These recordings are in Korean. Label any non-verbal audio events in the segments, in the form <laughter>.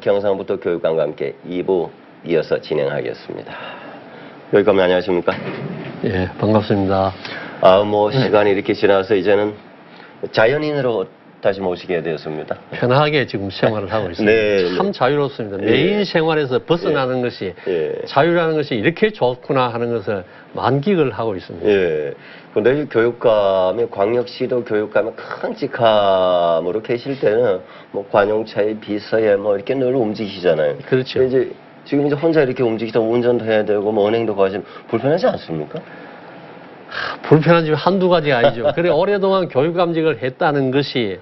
경상북도 교육감과 함께 2부 이어서 진행하겠습니다. 교육감님 안녕하십니까? 예, 반갑습니다. 아, 뭐 시간이 이렇게 지나서 이제는 자연인으로 다시 모시게 되었습니다. 편하게 지금 생활을 하고 있습니다. 네, 참 네. 자유롭습니다. 예. 메인 생활에서 벗어나는 것이 예. 자유라는 것이 이렇게 좋구나 하는 것을 만끽을 하고 있습니다. 예. 근데 이 교육감이 광역시도 교육감이 큰 직함으로 계실 때는 뭐 관용차에 비서에 뭐 이렇게 늘 움직이시잖아요. 그렇죠. 이제 지금 이제 혼자 이렇게 움직이다 운전도 해야 되고 뭐 은행도 가시면 불편하지 않습니까? 불편한 점이 한두 가지가 아니죠. 그래 오랫동안 교육감직을 했다는 것이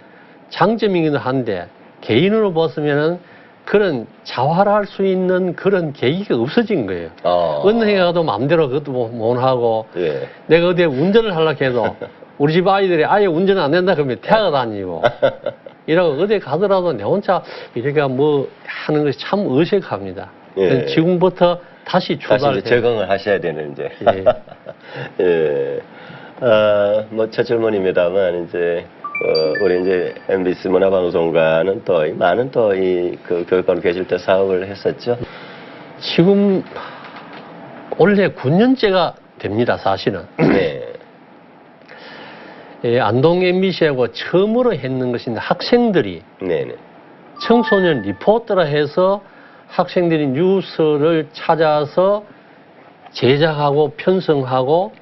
장점이기도 한데 개인으로 봤으면은 그런 자활할 수 있는 그런 계기가 없어진 거예요. 아. 은행에 가도 마음대로 그것도 못- 못 하고 예. 내가 어디에 운전을 하려고 해도 우리 집 아이들이 아예 운전 안 된다 그러면 태아가 다니고 <laughs> 이러고 어디 가더라도 내 혼자 이렇게 뭐 하는 것이 참 어색합니다. 예. 지금부터 다시 다시 출발을 이제 적응을 하셔야 되는 이제. 예. <laughs> 예. 아, 뭐 첫 질문입니다만 이제 어, 우리 이제 MBC 문화방송과는 또이 많은 또 이 그 교육관으로 계실 때 사업을 했었죠. 지금 올해 9년째가 됩니다, 사실은. 네. <clears throat> 예, 안동 MBC하고 처음으로 했는 것인데 학생들이 네네. 청소년 리포터라 해서 학생들이 뉴스를 찾아서 제작하고 편성하고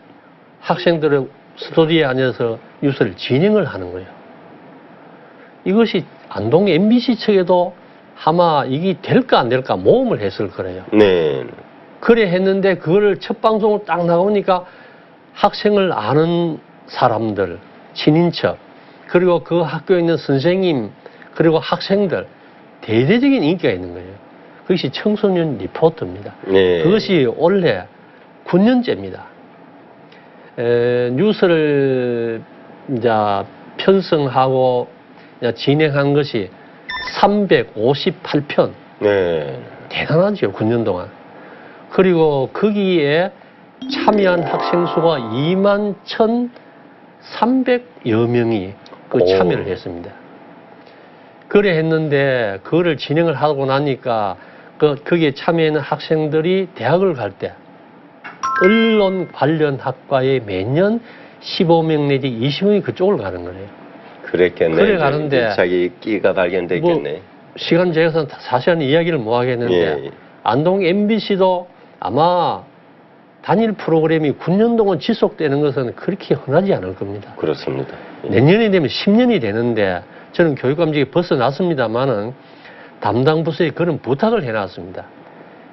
학생들의 스튜디오에 앉아서 뉴스를 진행을 하는 거예요. 이것이 안동 MBC 측에도 아마 이게 될까 안 될까 모험을 했을 거래요. 네. 그래 했는데 그거를 첫 방송을 딱 나오니까 학생을 아는 사람들, 친인척, 그리고 그 학교에 있는 선생님, 그리고 학생들, 대대적인 인기가 있는 거예요. 그것이 청소년 리포터입니다. 네. 그것이 올해 9년째입니다. 에, 뉴스를 이제 편성하고 이제 진행한 것이 358편. 네. 대단하죠, 9년 동안. 그리고 거기에 참여한 학생 수가 2만 1,300여 명이 그 오. 참여를 했습니다. 그래 했는데, 그거를 진행을 하고 나니까, 그, 거기에 참여하는 학생들이 대학을 갈 때, 언론 관련 학과에 매년 15명 내지 20명이 그쪽을 가는 거예요. 그랬겠네. 그래 가는데 자기 끼가 발견됐겠네. 뭐 시간 제해서 사실은 이야기를 못 하겠는데 예. 안동 MBC도 아마 단일 프로그램이 9년 동안 지속되는 것은 그렇게 흔하지 않을 겁니다. 그렇습니다. 예. 내년이 되면 10년이 되는데 저는 교육감직에 벗어났습니다만은 담당 부서에 그런 부탁을 해놨습니다.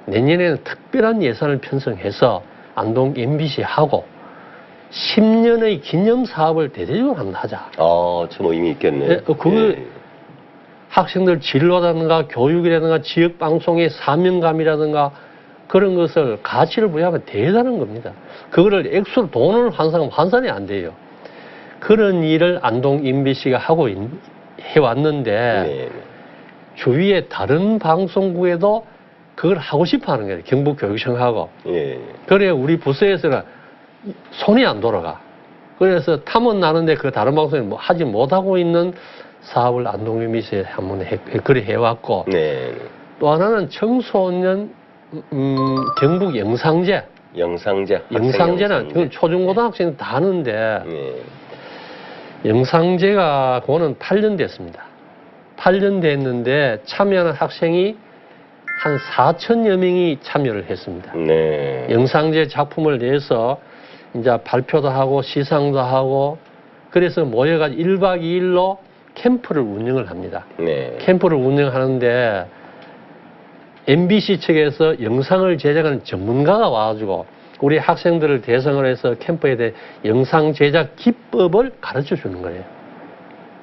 내년에는 특별한 예산을 편성해서 안동 MBC 하고 10년의 기념 사업을 대대적으로 한번 하자. 아, 좀 의미 있겠네. 예, 어, 그거 학생들 진로라든가 교육이라든가 지역 방송의 사명감이라든가 그런 것을 가치를 부여하면 대단한 겁니다. 그거를 액수로 돈을 환산하면 환산이 안 돼요. 그런 일을 안동 MBC가 하고 있- 해왔는데 네. 주위에 다른 방송국에도 그걸 하고 싶어 하는 거예요. 경북교육청하고. 예. 그래 우리 부서에서는 손이 안 돌아가. 그래서 탐은 나는데 그 다른 방송에 뭐 하지 못하고 있는 사업을 안동유미시에 한번 해, 그래 해왔고 네. 또 하나는 청소년 음, 경북 영상제 영상제. 영상제는 영상제. 그건 초중고등학생 다 하는데 예. 영상제가 그거는 8년 됐습니다. 8년 됐는데 참여하는 학생이 한 4천여 명이 참여를 했습니다. 네. 영상제 작품을 내서 이제 발표도 하고 시상도 하고 그래서 모여가지고 1박 2일로 캠프를 운영을 합니다. 네. 캠프를 운영하는데 MBC 측에서 영상을 제작하는 전문가가 와가지고 우리 학생들을 대상을 해서 캠프에 대해 영상 제작 기법을 가르쳐 주는 거예요.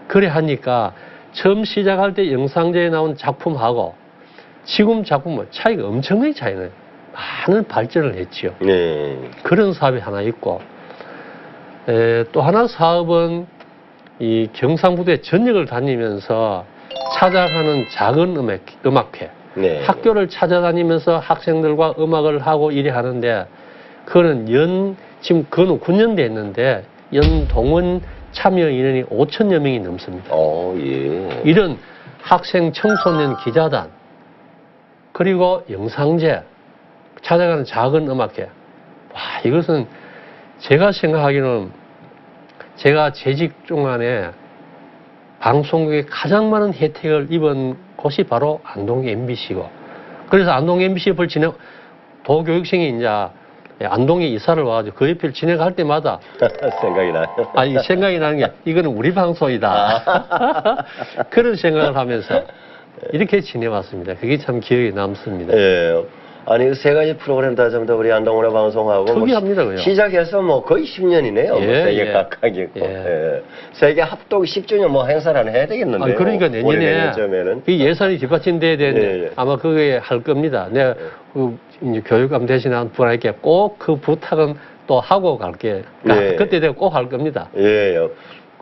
그래 하니까 처음 시작할 때 영상제에 나온 작품하고 지금 작품은 차이가 엄청나게 차이나요. 많은 발전을 했지요. 네. 그런 사업이 하나 있고 에, 또 하나 사업은 이 경상북도의 전역을 다니면서 찾아가는 작은 음악, 음악회 네. 학교를 찾아다니면서 학생들과 음악을 하고 이래 하는데 그거는 연 지금 그거는 9년 됐는데 연 동원 참여 인원이 5천여 명이 넘습니다. 어, 예. 이런 학생 청소년 기자단 그리고 영상제 찾아가는 작은 음악회. 와 이것은 제가 생각하기는 제가 재직 중간에 방송국에 가장 많은 혜택을 입은 곳이 바로 안동 MBC고 그래서 안동 MBC 옆을 진행 도교육생이 이제 안동에 이사를 와가지고 그 옆을 진행할 때마다 <laughs> 생각이 나요. 아니 생각이 나는 게 이거는 우리 방송이다 <laughs> 그런 생각을 하면서 이렇게 지내왔습니다. 그게 참 기억에 남습니다. 예. 아니 세 가지 프로그램 다 전부 다 우리 안동문화 방송하고 뭐 특이합니다, 그요. 시작해서 뭐 거의 10년이네요. 예, 세개 예. 각각 있고. 예. 예. 세계 합동 10주년 뭐 행사를 하나 해야 되겠는데요. 아, 그러니까 내년에. 이 예산이 뒷받침돼야 되는데 예, 예. 아마 그게 할 겁니다. 내가 그 이제 교육감 대신한 분에게 꼭 그 부탁은 또 하고 갈게. 예. 그때 내가 꼭 할 겁니다. 예, 요.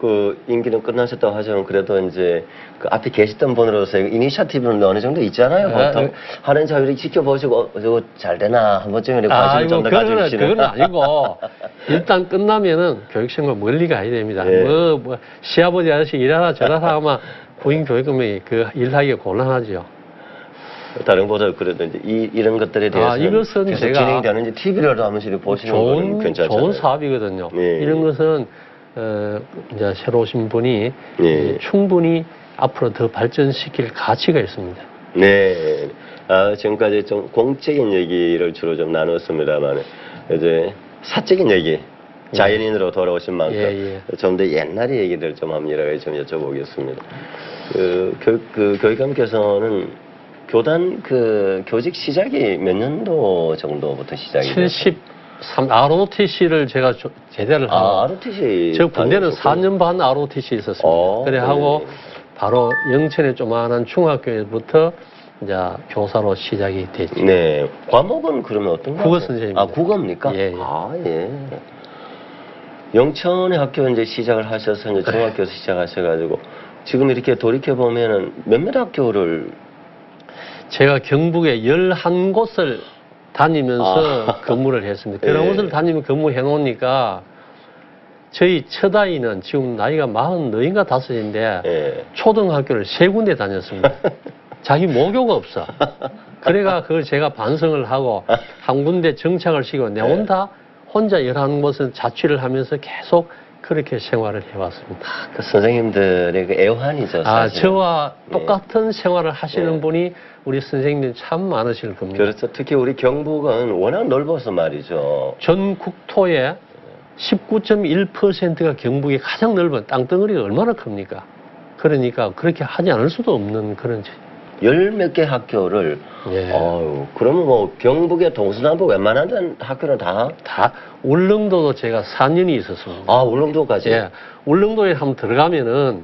그 임기는 끝나셨다고 하지만 그래도 이제 그 앞에 계시던 분으로서 이니셔티브는 어느 정도 있잖아요. 아, 보통 예. 하는 자유를 지켜보시고 어, 저거 잘 되나 한 번쯤 이렇게 관심을 아이고 좀더 가지시는. 그건 아니고 일단 끝나면은 교육생활 멀리 가야 됩니다. 예. 뭐, 뭐 시아버지 아저씨 일하나 저라나 하면 부인 교육금이 그 일하기 곤란하죠. 다른 보다 그래도 이제 이, 이런 것들에 대해서 아, 이것은 계속 진행되는지 TV라도 한 번씩 보시는 좋은 괜찮잖아요. 좋은 사업이거든요. 예. 이런 것은 어, 이제 새로 오신 분이 예. 충분히 앞으로 더 발전시킬 가치가 있습니다. 네. 아, 지금까지 좀 공적인 얘기를 주로 좀 나눴습니다만, 이제 사적인 얘기, 자연인으로 돌아오신 만큼, 예, 좀더 옛날 얘기들 좀 합니다. 좀 여쭤보겠습니다. 그, 교육, 그 교육감께서는 교단 그 교직 시작이 몇 년도 정도부터 시작이 됐어요? 73 ROTC를 제가 조- 제대를 하고 아, ROTC. 저 군대는 다니셨군요. 4년 반 ROTC 있었습니다. 어, 그래 하고 네. 바로 영천의 조만한 중학교에부터 이제 교사로 시작이 됐죠. 네. 과목은 그러면 어떤 거? 국어 선생님입니다. 아, 국어입니까? 예, 예. 아, 예. 영천의 학교 이제 시작을 하셔서 이제 네. 중학교에서 시작하셔가지고 지금 이렇게 돌이켜 보면은 몇몇 학교를 제가 경북에 11곳을 다니면서 아. <laughs> 근무를 했습니다. 그런 예. 곳을 다니면 근무해 놓으니까 저희 첫 아이는 지금 나이가 44인가 5인데 예. 초등학교를 세 군데 다녔습니다. <laughs> 자기 모교가 없어. 그래가 그걸 제가 반성을 하고 한 군데 정착을 시키고 내 네. 혼자 혼자 11곳은 자취를 하면서 계속 그렇게 생활을 해왔습니다. 그 선생님들의 그 애환이죠. 아, 사실은. 저와 네. 똑같은 생활을 하시는 네. 분이 우리 선생님들 참 많으실 겁니다. 그렇죠. 특히 우리 경북은 워낙 넓어서 말이죠. 전 국토의 19.1%가 경북의 가장 넓은 땅덩어리가 얼마나 큽니까? 그러니까 그렇게 하지 않을 수도 없는 그런 제- 열 몇 개 학교를 예. 어유 그러면 뭐 경북의 동서남북 웬만한 데는 학교는 다 다 울릉도도 제가 4년이 있었습니다. 아, 울릉도까지. 예. 울릉도에 한번 들어가면은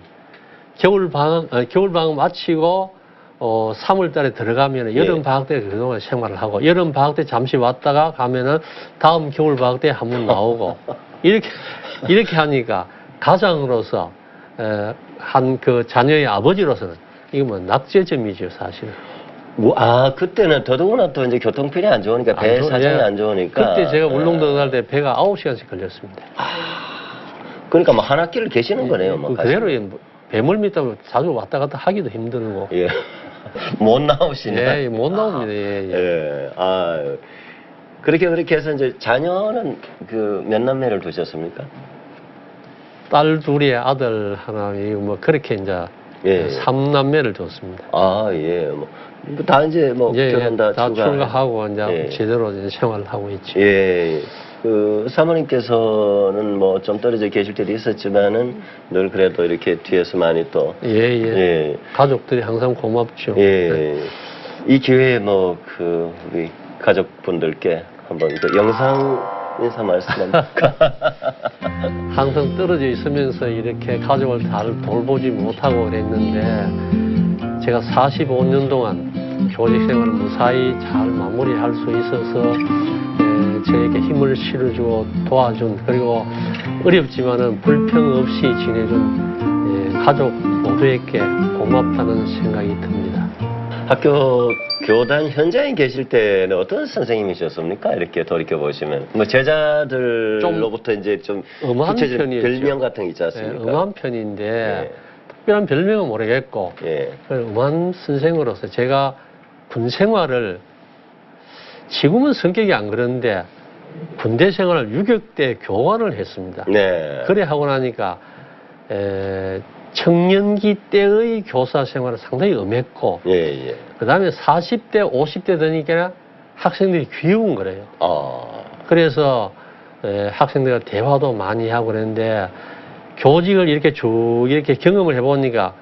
겨울 방학 어, 겨울 방학 마치고 어 3월 달에 들어가면은 예. 여름 방학 때 그동안 생활을 하고 여름 방학 때 잠시 왔다가 가면은 다음 겨울 방학 때 한 번 나오고 <laughs> 이렇게 이렇게 하니까 가장으로서 한 그 자녀의 아버지로서는 이거 뭐 낙제점이죠 사실. 뭐, 아, 그때는 더더구나 또 이제 교통편이 안 좋으니까, 배 안 좋- 사정이 예. 안 좋으니까. 그때 제가 울릉도 아, 갈때 배가 9시간씩 걸렸습니다. 그러니까 뭐 한 학기를 계시는 거네요, 뭐. 그 그대로 예, 뭐 배멀 밑에 자주 왔다 갔다 하기도 힘들고. 예. <laughs> 못 나오시네. 예, 못 나옵니다. 예, 예. 예. 아, 그렇게 그렇게 해서 이제 자녀는 그 몇 남매를 두셨습니까? 딸 둘이 아들 하나, 이거 뭐 그렇게 이제 예. 삼남매를 뒀습니다. 아, 예. 뭐, 다 이제 뭐, 이제 결혼 다, 다 출가- 출가하고 이제 예. 제대로 이제 생활을 하고 있죠. 예. 그 사모님께서는 뭐 좀 떨어져 계실 때도 있었지만은 늘 그래도 이렇게 뒤에서 많이 또 예, 예. 예. 가족들이 항상 고맙죠. 예. 이 기회에 뭐 그 우리 가족분들께 한번 그 영상 인사 말씀 한번 <laughs> 항상 떨어져 있으면서 이렇게 가족을 잘 돌보지 못하고 그랬는데 제가 45년 동안 교직 생활을 무사히 잘 마무리할 수 있어서 에, 저에게 힘을 실어주고 도와준 그리고 어렵지만은 불평 없이 지내준 예, 가족 모두에게 고맙다는 생각이 듭니다. 학교 교단 현장에 계실 때는 어떤 선생님이셨습니까? 이렇게 돌이켜 보시면 뭐 제자들로부터 이제 좀 구체적인 편이었죠. 별명 같은 게 있지 예, 않습니까? 음한 편인데 예. 특별한 별명은 모르겠고 예. 그 음한 선생으로서 제가 군 생활을 지금은 성격이 안 그런데 군대 생활을 유격대 교관을 했습니다. 네. 그래 하고 나니까 에, 청년기 때의 교사 생활은 상당히 엄했고 예, 예. 그 다음에 40대, 50대 되니까 학생들이 귀여운 거래요. 아, 그래서 에, 학생들과 대화도 많이 하고 그랬는데 교직을 이렇게 쭉 이렇게 경험을 해보니까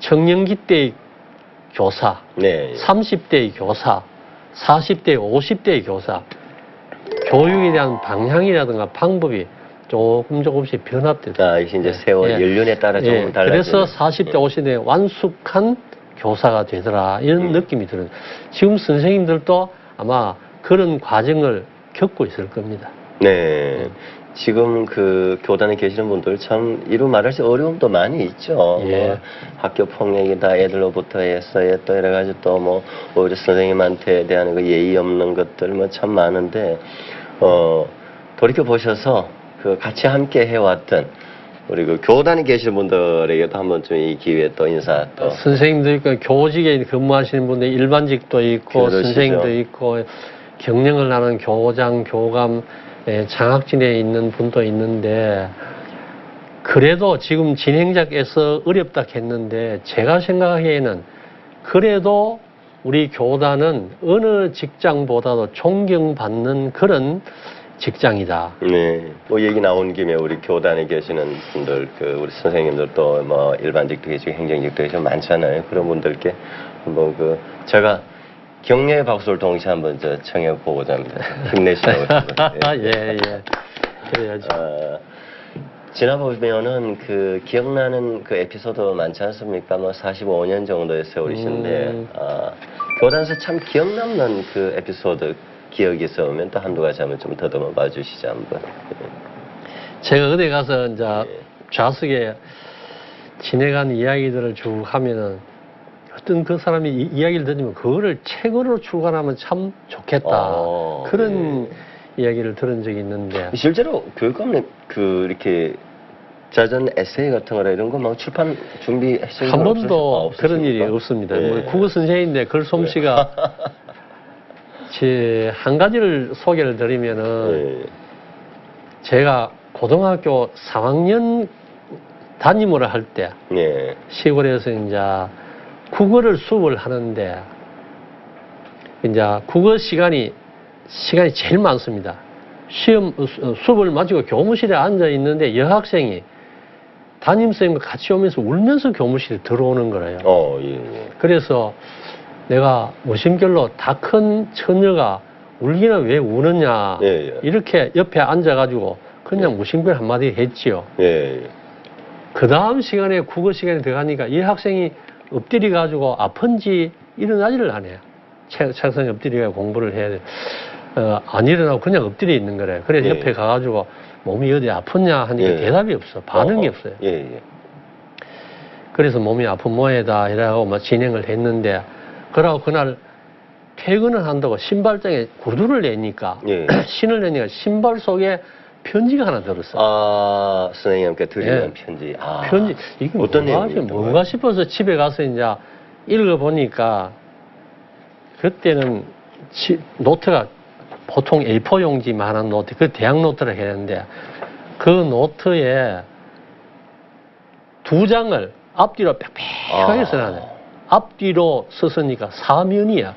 청년기 때의 교사, 네. 30대의 교사, 40대, 50대의 교사, 교육에 대한 방향이라든가 방법이 조금 조금씩 변화됐다. 아, 이제 세월 예. 연륜에 따라 조금 예, 달라지는. 그래서 40대, 50대 완숙한 교사가 되더라 이런 음. 느낌이 들어요. 지금 선생님들도 아마 그런 과정을 겪고 있을 겁니다. 네. 지금 그 교단에 계시는 분들 참 이루 말할 수 어려움도 많이 있죠. 예. 뭐 학교 폭력이다 애들로부터 했어요. 또 여러 가지 또 뭐 오히려 선생님한테 대한 그 예의 없는 것들 뭐 참 많은데 어 돌이켜 보셔서 그 같이 함께 해왔던 우리 그 교단에 계시는 분들에게도 한번 좀 이 기회에 또 인사 또 선생님도 있고 교직에 근무하시는 분들 일반직도 있고 그러시죠. 선생님도 있고 경력을 나는 교장, 교감, 예, 장학진에 있는 분도 있는데 그래도 지금 진행자께서 어렵다 했는데 제가 생각하기에는 그래도 우리 교단은 어느 직장보다도 존경받는 그런 직장이다. 네. 뭐 얘기 나온 김에 우리 교단에 계시는 분들, 그 우리 선생님들도 뭐 일반직도 계시고 행정직도 계시고 많잖아요. 그런 분들께 한번 그 제가 격려의 박수를 동시에 한번 저 청해 보고자 합니다. <laughs> 힘내시라고. <laughs> 예, 예. 그래야지. 어, 지나보면은 그 기억나는 그 에피소드 많지 않습니까? 뭐 45년 정도의 세월이신데 음. 아, 교단에서 참 기억 남는 그 에피소드 기억이 있으면 또 한두 가지 한번 좀 더듬어 봐 주시죠 한번. 제가 어디 가서 이제 예. 좌석에 지내간 이야기들을 쭉 하면은 어떤 그 사람이 이, 이야기를 들으면 그거를 책으로 출간하면 참 좋겠다. 어, 그런 예. 이야기를 들은 적이 있는데 실제로 교육감님 그 이렇게 자전 에세이 같은 거나 이런 거 막 출판 준비하신 한건 번도 없으시- 그런 일이? 없습니다. 예. 뭐 국어 선생인데 글 솜씨가 <laughs> 제 한 가지를 소개를 드리면은 예. 제가 고등학교 3학년 담임을 할 때 예. 시골에서 이제 국어를 수업을 하는데 이제 국어 시간이 시간이 제일 많습니다. 시험 어, 수- 어, 수업을 마치고 교무실에 앉아 있는데 여학생이 담임 선생님과 같이 오면서 울면서 교무실에 들어오는 거예요. 어, 예, 예. 그래서 내가 무심결로 다 큰 처녀가 울기는 왜 우느냐 예, 예. 이렇게 옆에 앉아가지고 그냥 무심결 한마디 했지요. 예, 예. 그 다음 시간에 국어 시간에 들어가니까 이 학생이 엎드려 가지고 아픈지 일어나지를 않아요. 책, 책상에 엎드려 공부를 해야 돼. 어, 안 일어나고 그냥 엎드려 있는 거래요. 그래서 예. 옆에 가가지고 몸이 어디 아프냐 하니까 예. 대답이 없어. 반응이 어, 어. 없어요. 예, 예. 그래서 몸이 아픈 모양이다 이라고 막 진행을 했는데 그러고 그날 퇴근을 한다고 신발장에 구두를 내니까 예. <clears throat> 신을 내니까 신발 속에 편지가 하나 들었어. 아, 선생님께 드리는 예. 편지. 아, 편지 이게 어떤 뭔가, 내용이었던 뭔가? 싶어서 집에 가서 이제 읽어보니까 그때는 치- 노트가 보통 A4 용지만한 노트, 그 대학 노트를 했는데 그 노트에 두 장을 앞뒤로 빽빽하게 아. 써놨네. 앞뒤로 썼으니까 사면이야.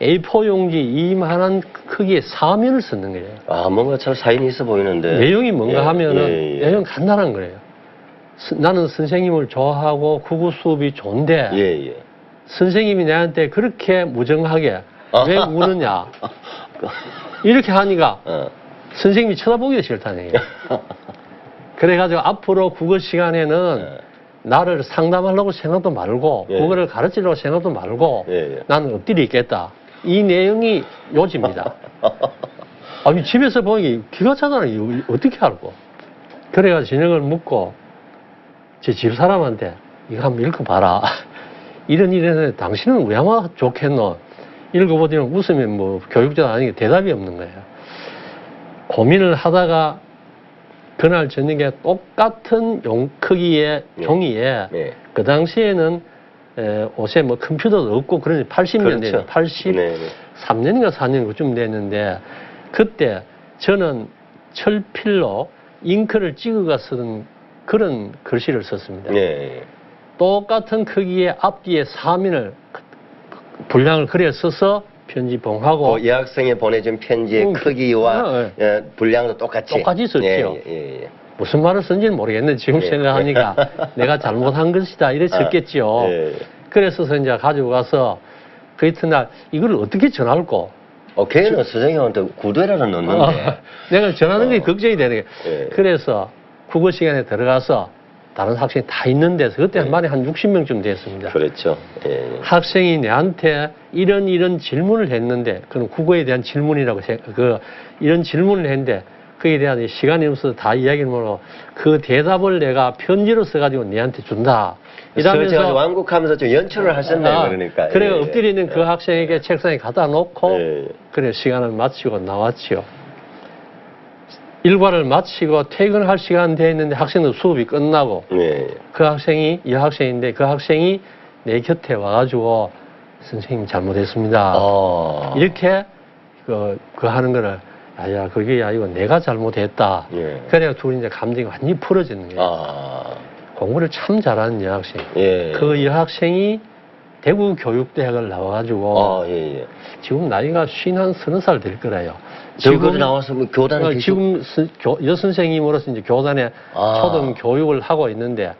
A4 용지 이만한 크기의 사면을 쓰는 거예요. 아, 뭔가 참 사인이 있어 보이는데. 내용이 뭔가 예, 하면은 예, 예. 내용 간단한 거예요. 스- 나는 선생님을 좋아하고 국어 수업이 좋은데 예, 예. 선생님이 내한테 그렇게 무정하게 왜 아. <laughs> 우느냐 <laughs> 이렇게 하니까 어. 선생님이 쳐다보기도 싫다는 얘기예요. <laughs> 그래가지고 앞으로 국어 시간에는 예. 나를 상담하려고 생각도 말고 예. 국어를 가르치려고 생각도 말고 예, 예. 나는 엎드려 있겠다. 이 내용이 요지입니다. <laughs> 아니 집에서 보니 기가 차잖아요. 어떻게 알고? 그래가 저녁을 묵고 제 집 사람한테 이거 한번 읽어봐라. <laughs> 이런 일에는 당신은 왜 아마 좋겠노? 읽어보더니 웃으면 뭐 교육자 아니게 대답이 없는 거예요. 고민을 하다가 그날 저녁에 똑같은 용 크기의 네. 종이에 네. 그 당시에는 에, 옷에 뭐 컴퓨터도 없고 그러니 80년대, 그렇죠. 83년인가 네, 네. 4년 그쯤 됐는데 그때 저는 철필로 잉크를 찍어가 쓰던 그런 글씨를 썼습니다. 네. 똑같은 크기의 앞뒤에 사면을 분량을 그려 써서 편지 봉하고 그 여학생이 보내준 편지의 음, 크기와 어, 예, 분량도 똑같이 똑같이 썼죠. 예, 예, 예. 무슨 말을 쓴지는 모르겠는데 지금 예. 생각하니까 <laughs> 내가 잘못한 것이다 이래 썼겠지요. 아, 예. 그래서 이제 가지고 가서 그 이튿날 이걸 어떻게 전할고 어, 걔는 선생님한테 구대라는 넣는데. 어, 내가 전하는 게 어. 걱정이 되는 게 예. 그래서 국어 시간에 들어가서 다른 학생이 다 있는 데서 그때 한 예. 반에 한 60명쯤 됐습니다. 그렇죠. 예. 학생이 내한테 이런 이런 질문을 했는데 그는 국어에 대한 질문이라고 생각, 그 이런 질문을 했는데 그에 대한 이 시간이 없어서 다 이야기를 못하고 그 대답을 내가 편지로 써가지고 내한테 준다. 이러면서 완곡하면서 좀 연출을 하셨네요. 아, 그러니까. 그래 예, 예. 엎드려 있는 그 학생에게 책상에 갖다 놓고 예. 그래 시간을 마치고 나왔지요. 일과를 마치고 퇴근할 시간 됐는데 학생들 수업이 끝나고 예. 그 학생이 여학생인데 그 학생이 내 곁에 와가지고 선생님 잘못했습니다. 아. 이렇게 그, 그 하는 거를 아야 그게 아니고 내가 잘못했다. 예. 그래야 둘이 이제 감정이 완전히 풀어지는 거예요. 아. 공부를 참 잘하는 여학생. 예. 그 여학생이 대구 교육대학을 나와가지고 아, 예, 예. 지금 나이가 쉰한 서너 살 될 거라요. 지금 나와서 뭐 교단에 어, 계시고- 지금 스- 교- 여선생님으로서 이제 교단에 아. 초등 교육을 하고 있는데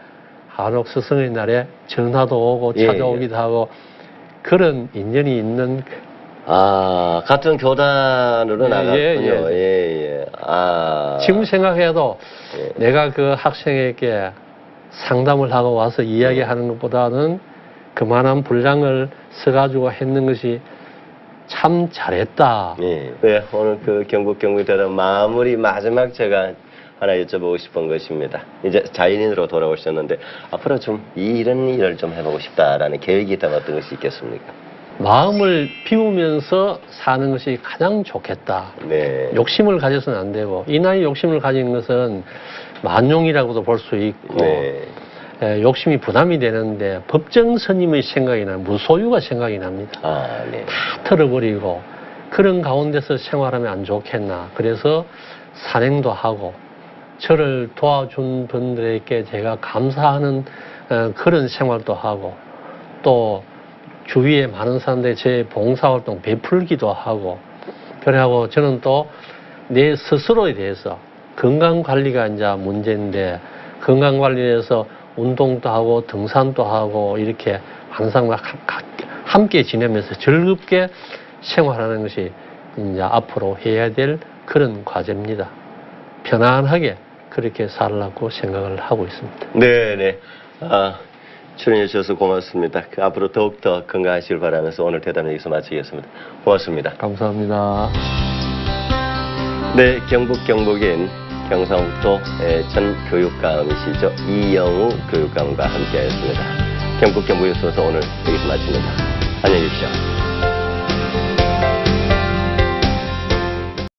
한옥 스승의 날에 전화도 오고 예, 찾아오기도 하고 그런 인연이 있는 그- 아, 같은 교단으로 예, 나갔군요. 예, 예, 예. 아. 지금 생각해도 예. 내가 그 학생에게 상담을 하고 와서 이야기하는 것보다는 그만한 분량을 써가지고 했는 것이 참 잘했다. 예. 네, 오늘 그 경북 경북대로 마무리 마지막 제가 하나 여쭤보고 싶은 것입니다. 이제 자연인으로 돌아오셨는데 앞으로 좀 이- 이런 일을 좀 해보고 싶다라는 계획이 있다면 어떤 것이 있겠습니까? 마음을 비우면서 사는 것이 가장 좋겠다. 네. 욕심을 가져서는 안 되고 이 나이 욕심을 가진 것은 만용이라고도 볼 수 있고 네. 에, 욕심이 부담이 되는데 법정 스님의 생각이 나 무소유가 생각이 납니다. 아, 네. 다 털어버리고 그런 가운데서 생활하면 안 좋겠나. 그래서 산행도 하고 저를 도와준 분들에게 제가 감사하는 어, 그런 생활도 하고 또 주위에 많은 사람들이 제 봉사활동 베풀기도 하고 그래하고 저는 또 내 스스로에 대해서 건강 관리가 이제 문제인데 건강 관리에서 운동도 하고 등산도 하고 이렇게 항상 막 함께 지내면서 즐겁게 생활하는 것이 이제 앞으로 해야 될 그런 과제입니다. 편안하게 그렇게 살라고 생각을 하고 있습니다. 네, 네. 아, 출연해 주셔서 고맙습니다. 그 앞으로 더욱더 건강하시길 바라면서 오늘 대담을 여기서 마치겠습니다. 고맙습니다. 감사합니다. 네, 경북 경북인 경상북도 의전 교육감이시죠. 이영우 교육감과 함께하였습니다. 경북 경북에서 오늘 여기서 마칩니다. 안녕히 계십시오.